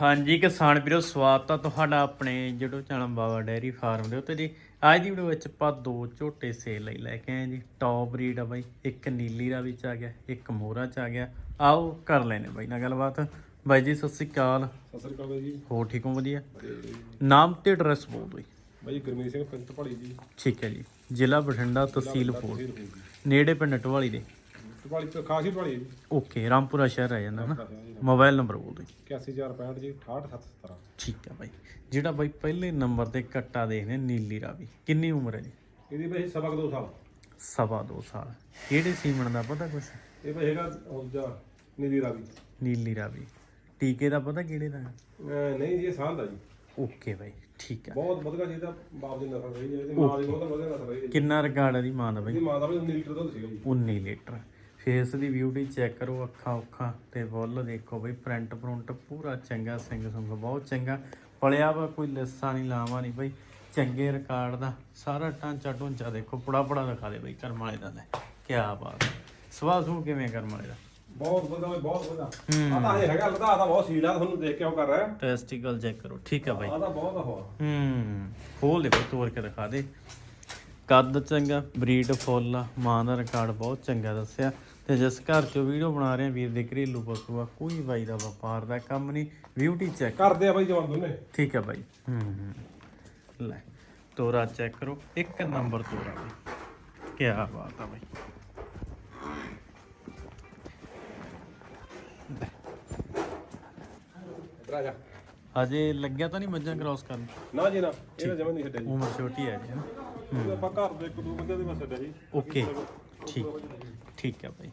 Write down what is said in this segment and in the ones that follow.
ਹਾਂਜੀ ਕਿਸਾਨ ਵੀਰੋ ਸਵਾਗਤ ਆ ਤੁਹਾਡਾ ਆਪਣੇ ਜਿਹੜੋ ਚੈਨਲ ਬਾਬਾ ਡੈਰੀ ਫਾਰਮ ਦੇ ਉੱਤੇ ਜੀ। ਅੱਜ ਦੀ ਵੀਡੀਓ ਵਿੱਚ ਆਪਾਂ ਦੋ ਝੋਟੇ ਸੇਲ ਲਈ ਲੈ ਕੇ ਆਏ ਜੀ। ਟੌਪ ਬਰੀਡ ਆ ਬਾਈ ਇੱਕ ਨੀਲੀ ਦਾ ਵਿੱਚ ਆ ਗਿਆ ਇੱਕ ਮੋਹਰਾ ਚ ਆ ਗਿਆ। ਆਓ ਕਰ ਲੈਨੇ ਬਾਈ ਨਾਲ ਗੱਲਬਾਤ। ਬਾਈ ਜੀ ਸਤਿ ਸ੍ਰੀ ਅਕਾਲ। ਸਤਿ ਸ੍ਰੀ ਅਕਾਲ ਬਾਈ ਜੀ। ਹੋ ਠੀਕ ਹੋ? ਵਧੀਆ। ਨਾਮ ਤੇ ਐਡਰੈਸ ਬੋਲ ਦਿਓ ਬਾਈ ਗੁਰਮੀਤ ਸਿੰਘ ਪਿੰਡ ਢਪਾਲੀ ਜੀ। ਠੀਕ ਹੈ ਜੀ। ਜ਼ਿਲ੍ਹਾ ਬਠਿੰਡਾ ਤਹਿਸੀਲ ਜੀ। ਨੇੜੇ ਪਿੰਡ ਟਵਾਲੀ ਦੇ। ਢਪਾਲੀ ਤੋਂ ਖਾਸੀ ਢਪਾਲੀ ਜੀ। ਓਕੇ ਰਾਮਪੁਰਾ ਸ਼ਹਿਰ ਆ ਜਾਂਦਾ ਨਾ। ਮੋਬਾਈਲ ਨੰਬਰ ਬੋਲ ਦਿਓ ਜੀ। 81465 ਜੀ 68717 ਠੀਕ ਹੈ ਬਾਈ। ਜਿਹੜਾ ਬਾਈ ਪਹਿਲੇ ਨੰਬਰ ਤੇ ਕੱਟਾ ਦੇਖਦੇ ਨੀਲੀ ਰਾਵੀ। ਕਿੰਨੀ ਉਮਰ ਹੈ ਜੀ? ਇਹਦੀ ਬਾਈ ਸਵਾ ਕੁ ਦੋ ਸਾਲ। ਸਵਾ ਦੋ ਸਾਲ। ਕਿਹੜੇ ਸੀਮਨ ਦਾ ਪਤਾ ਕੁਛ? ਇਹ ਬਾਈ ਹੈਗਾ ਉਹਦਾ ਨੀਲੀ ਰਾਵੀ। ਨੀਲੀ ਰਾਵੀ। ਟੀਕੇ ਦਾ ਪਤਾ ਕਿਹੜੇ ਦਾ? ਨਹੀਂ ਜੀ ਇਹ ਦਾ ਜੀ। ਓਕੇ ਬਾਈ ਠੀਕ ਹੈ। ਬਹੁਤ ਵਧੀਆ ਜੀ ਇਹਦਾ ਬਾਪ ਦੀ ਨਸਲ ਰਹੀ ਹੈ ਇਹਦੀ ਮਾਂ ਦੀ ਬਹੁਤ ਵਧੀਆ ਨਸਲ ਰਹੀ ਹੈ ਜੀ। ਕਿੰਨਾ ਰਿਕਾਰਡ ਹੈ ਦੀ ਮਾਂ ਦਾ ਬਾਈ? ਇਹਦੀ ਮਾਂ ਦਾ ਵੀ 19 ਲੀਟਰ ਦੁੱਧ ਸੀਗਾ ਜੀ। 19 ਲੀਟਰ। ਫੇਸ ਦੀ ਬਿਊਟੀ ਚੈੱਕ ਕਰੋ ਅੱਖਾਂ ਉੱਖਾਂ ਤੇ ਬੁੱਲ ਦੇਖੋ ਬਈ ਪ੍ਰਿੰਟ ਪ੍ਰਿੰਟ ਪੂਰਾ ਚੰਗਾ ਸਿੰਘ ਸੁੰਗ ਬਹੁਤ ਚੰਗਾ। ਪਲਿਆ ਵਾ ਕੋਈ ਲਿੱਸਾ ਨਹੀਂ ਲਾਵਾ ਨਹੀਂ ਬਈ ਚੰਗੇ ਰਿਕਾਰਡ ਦਾ। ਸਾਰਾ ਢਾਂਚਾ ਢੁੰਚਾ ਦੇਖੋ ਪੜਾ ਪੜਾ ਦਿਖਾ ਦੇ ਬਈ ਕਰਮ ਵਾਲੇ ਦਾ ਲੈ ਕੀ ਬਾਤ ਸਵਾਹ ਸੂ ਕਿਵੇਂ ਕਰਮ ਵਾਲੇ ਦਾ? ਬਹੁਤ ਵਧੀਆ ਬਾਈ ਬਹੁਤ ਵਧੀਆ। ਆ ਤਾਂ ਇਹ ਹੈਗਾ ਲਦਾ ਤਾਂ ਬਹੁਤ ਸੀਲ ਆ ਤੁਹਾਨੂੰ ਦੇਖ ਕੇ ਉਹ ਕਰ ਰਿਹਾ। ਟੈਸਟੀਕਲ ਚੈੱਕ ਕਰੋ ਠੀਕ ਹੈ ਬਾਈ। ਆ ਤਾਂ ਬਹੁਤ ਆ ਹੋਆ ਹੂੰ। ਖੋਲ ਦੇ ਤੋੜ ਕੇ ਦਿਖਾ ਦੇ। ਕੱਦ ਚੰਗਾ ਬਰੀਡ ਫੁੱਲ ਮਾਂ ਦਾ ਰਿਕਾਰਡ ਬਹੁਤ ਚੰਗਾ ਦੱਸਿਆ। ਤੇ ਜਿਸ ਘਰ ਚੋਂ ਵੀਡੀਓ ਬਣਾ ਰਹੇ ਆ ਵੀਰ ਦੇ ਘਰੇਲੂ ਪਸ਼ੂ ਆ ਕੋਈ ਬਾਈ ਦਾ ਵਪਾਰ ਦਾ ਕੰਮ ਨਹੀਂ ਬਿਊਟੀ ਚੈੱਕ ਕਰਦੇ ਆ ਬਾਈ ਜਵਾਨ ਦੋਨੇ। ਠੀਕ ਹੈ ਬਾਈ। ਹੂੰ ਹੂੰ। ਲੈ ਤੋਰਾ ਚੈੱਕ ਕਰੋ ਇੱਕ ਨੰਬਰ ਤੋਰਾ ਬਾਈ। ਕੀ ਬਾਤ ਆ ਬਾਈ। ਇੱਧਰ ਆ ਜਾ। ਹਜੇ ਲੱਗਿਆ ਤਾਂ ਨਹੀਂ ਮੱਝਾਂ ਕ੍ਰਾਸ ਕਰਨ? ਨਾ ਜੀ ਨਾ। ਇਹਦਾ ਜਮਾ ਨਹੀਂ ਛੱਡਿਆ ਜੀ। ਉਮਰ ਛੋਟੀ ਹੈ ਜੀ ਹਨਾ ਇਹ ਆਪਾਂ ਘਰ ਦੇ ਇੱਕ ਦੋ ਬੰਦੇ ਦੇ ਮੈਂ ਛੱਡਿਆ ਜੀ ਓਕੇ। ਠੀਕ। ਠੀਕ ਹੈ ਬਾਈ।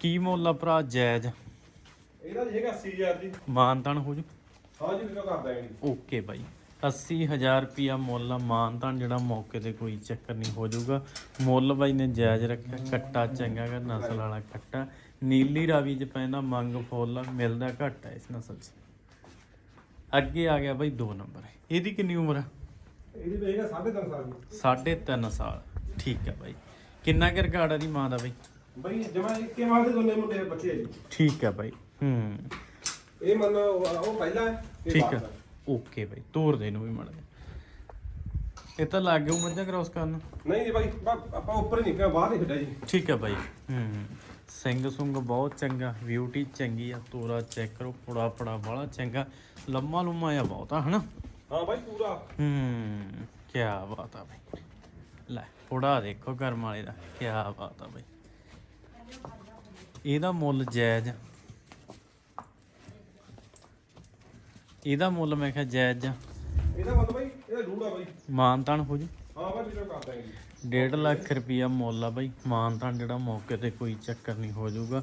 ਕੀ ਮੁੱਲ ਆ ਭਰਾ ਜਾਇਜ਼ ਇਹਦਾ ਜੀ ਹੈਗਾ 80000 ਜੀ। ਮਾਨਤਾਨ ਹੋ ਜੂ? ਹਾਂ ਜੀ ਵੀਡੀਓ ਕਰ ਦਾਂਗੇ ਜੀ ਓਕੇ ਬਾਈ। 80000 ਰੁਪਿਆ ਮੁੱਲ ਮਾਨਤਾਨ ਜਿਹੜਾ ਮੌਕੇ ਤੇ ਕੋਈ ਚੱਕਰ ਨਹੀਂ ਹੋ ਜਾਊਗਾ। ਮੁੱਲ ਬਾਈ ਨੇ ਜਾਇਜ਼ ਰੱਖਿਆ ਕੱਟਾ ਚੰਗਾ ਗਾ ਨਸਲ ਵਾਲਾ ਕੱਟਾ ਨੀਲੀ ਰਾਵੀ ਚ ਪੈਂਦਾ ਮੰਗ ਫੁੱਲ ਮਿਲਦਾ ਘੱਟ ਹੈ ਇਸ ਨਸਲ 'ਚ। ਅੱਗੇ ਆ ਗਿਆ ਬਾਈ 2 ਨੰਬਰ। ਇਹਦੀ ਕਿੰਨੀ ਉਮਰ ਆ? ਇਹਦੀ ਵੀ ਹੈਗਾ 3.5 ਸਾਲ ਸਾਢੇ ਤਿੰਨ ਸਾਲ। ਠੀਕ ਹੈ ਬਾਈ। ਕਿੰਨਾ ਕੁ ਰਿਕਾਰਡ ਆ ਦੀ ਮਾਂ ਦਾ ਬਾਈ? ਬਈ ਜਮਾ ਇੱਕੇ ਵਾਰ ਦੇ ਦੋਨੇ ਮੁੰਡੇ ਬੱਚੇ ਆ ਜੀ। ਠੀਕ ਹੈ ਬਾਈ। ਹੂੰ। ਇਹ ਮੰਨ ਲਓ ਉਹ ਪਹਿਲਾ ਹੈ ਇਹ ਠੀਕ ਬਾਅਦ ਹੈ। ਦਾ। Okay bye. ਤੋਰ ਦੇ ਨੂੰ ਵੀ ਮੜ ਇਹ ਤਾਂ ਲੱਗ ਗਿਆ ਮੱਝਾਂ ਕ੍ਰਾਸ ਕਰਨ ਨਹੀਂ ਜੀ ਬਾਈ ਬਾ- ਆਪਾਂ ਉੱਪਰ ਹੀ ਨਿਕਲਿਆ ਬਾਹਰ ਨਹੀਂ ਛੱਡਿਆ ਜੀ। ਠੀਕ ਹੈ ਬਾਈ। ਹੂੰ ਸਿੰਘ ਸੁੰਗ ਬਹੁਤ ਚੰਗਾ ਬਿਊਟੀ ਚੰਗੀ ਆ ਤੋਰਾ ਚੈੱਕ ਕਰੋ ਪੁੜਾ ਪੜਾ ਬਾਲਾ ਚੰਗਾ। ਲੰਮਾ ਲੁੰਮਾ ਆ ਬਹੁਤ ਆ ਹਨਾ? ਹਾਂ ਬਾਈ ਪੂਰਾ। ਹੂੰ ਕੀ ਬਾਤ ਆ ਬਾਈ। ਲੈ ਪੁੜਾ ਦੇਖੋ ਕਰਮ ਵਾਲੇ ਦਾ ਕੀ ਬਾਤ ਆ ਬਾਈ। ਇਹਦਾ ਮੁੱਲ ਜਾਇਜ਼ ਆ। ਇਹਦਾ ਮੁੱਲ ਮੈਂ ਕਿਹਾ ਜਾਇਜ਼ ਆ। ਇਹਦਾ ਮਤਲਬ ਬਾਈ ਇਹਦਾ ਰੂੜਾ ਬਾਈ। ਮਾਨਤਾਨ ਹੋ ਜੂ। ਹਾਂ ਬਾਈ ਵੀਡੀਓ ਕਰ ਦਾਂਗੇ ਜੀ। 1.5 ਲੱਖ ਰੁਪਿਆ ਮੁੱਲ ਆ ਬਾਈ। ਮਾਨਤਾਨ ਜਿਹੜਾ ਮੌਕੇ ਤੇ ਕੋਈ ਚੱਕਰ ਨਹੀਂ ਹੋ ਜਾਊਗਾ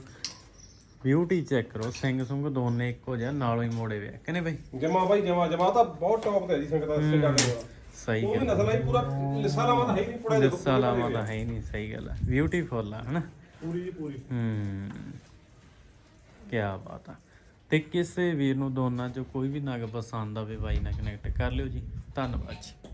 ਬਿਊਟੀ ਚੈੱਕ ਕਰੋ ਸਿੰਘ ਸੁੰਗ ਦੋਨੇ ਇੱਕੋ ਜਿਹਾ ਨਾਲੋਂ ਹੀ ਮੋੜੇ ਵੇ ਕਹਿੰਦੇ ਬਾਈ? ਜਮਾ ਬਾਈ ਜਮਾ ਜਮਾ ਤਾਂ ਬਹੁਤ ਟੌਪ ਤੇ ਹੈ ਜੀ ਸੰਗਤ ਦਾ ਸਿੰਗਾ ਦੇ। ਸਹੀ ਉਹ ਵੀ ਗੱਲ ਨਸਲ ਹੈ ਪੂਰਾ ਲਿਸਾ ਲਾਵਾ ਤਾਂ ਹੈ ਹੀ ਨਹੀਂ ਪੂਰਾ ਦੇਖੋ ਦੱਸਾ ਲਾਵਾਂ ਤਾਂ ਹੈ ਹੀ ਨਹੀਂ ਸਹੀ ਗੱਲ ਆ। ਬਿਊਟੀਫੁਲ ਆ ਹਨਾ? ਪੂਰੀ ਜੀ ਪੂਰੀ। ਹੂੰ। ਕੀ ਬਾਤ ਆ। ਤੇ ਕਿਸੇ ਵੀਰ ਨੂੰ ਦੋਨਾਂ ਚੋਂ ਕੋਈ ਵੀ ਨਗ ਪਸੰਦ ਆਵੇ ਬਾਈ ਨਾਲ ਕਨੈਕਟ ਕਰ ਲਿਓ ਜੀ। ਧੰਨਵਾਦ ਜੀ।